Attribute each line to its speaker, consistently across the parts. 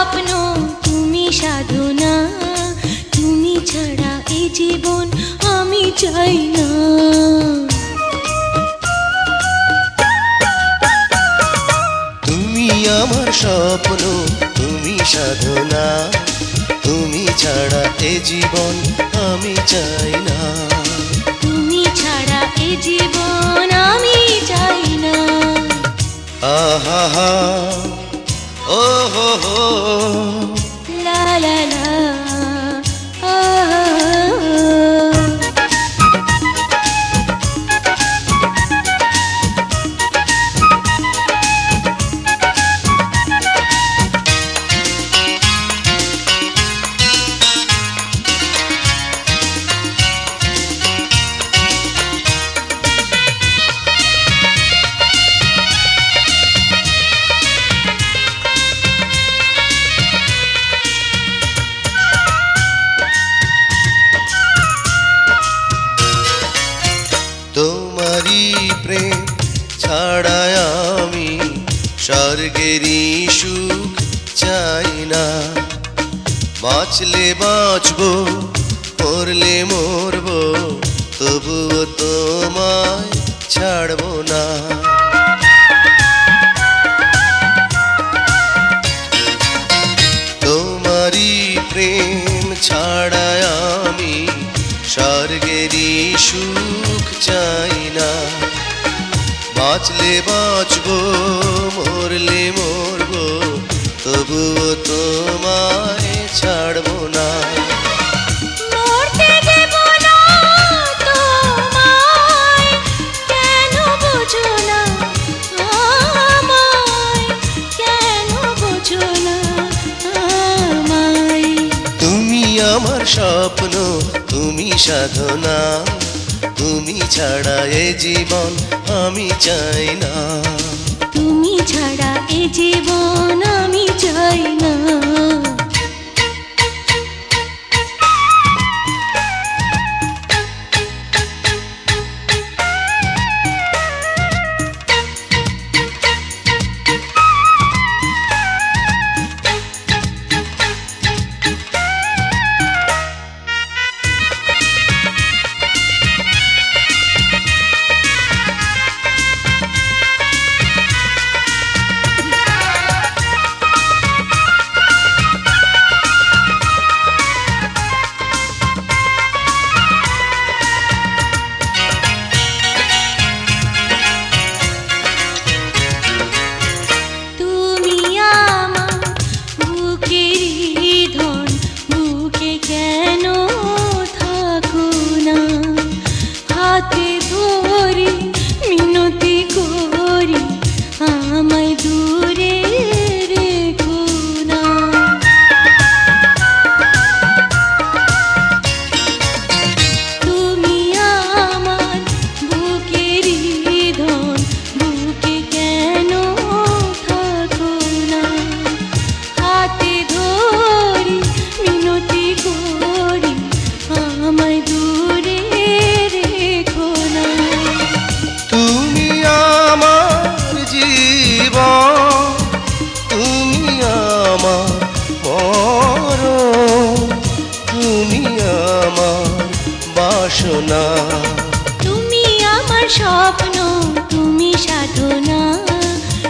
Speaker 1: স্বপ্ন তুমি সাধনা তুমি ছাড়া এই জীবন আমি চাই না।
Speaker 2: তুমি আমার স্বপ্ন তুমি সাধনা তুমি ছাড়া এ জীবন আমি চাই না।
Speaker 1: তুমি ছাড়া এই জীবন আমি চাই না।
Speaker 2: আহা প্রেম ছাড়ায় আমি স্বর্গেরই সুখ চাই না। বাঁচলে বাঁচবো মরলে মরবো, তবুও তোমায় ছাড়বো না। বাঁচলে বাঁচবো মরলে মরবো তবুও তোমায় ছাড়বো না। আমার স্বপ্ন তুমি সাধনা। তুমি ছাড়া এ জীবন আমি চাই না।
Speaker 1: তুমি ছাড়া এ জীবন যেন স্বপ্ন তুমি সাধনা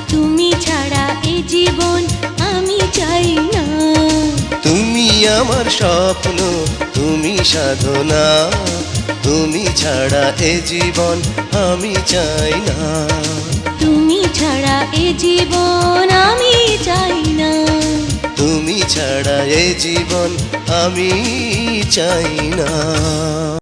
Speaker 1: তুমি ছাড়া এ জীবন আমি চাই না।
Speaker 2: তুমি আমার স্বপ্ন তুমি সাধনা তুমি ছাড়া এ জীবন আমি চাই না।
Speaker 1: তুমি ছাড়া এ জীবন আমি চাই না।
Speaker 2: তুমি ছাড়া এ জীবন আমি চাই না।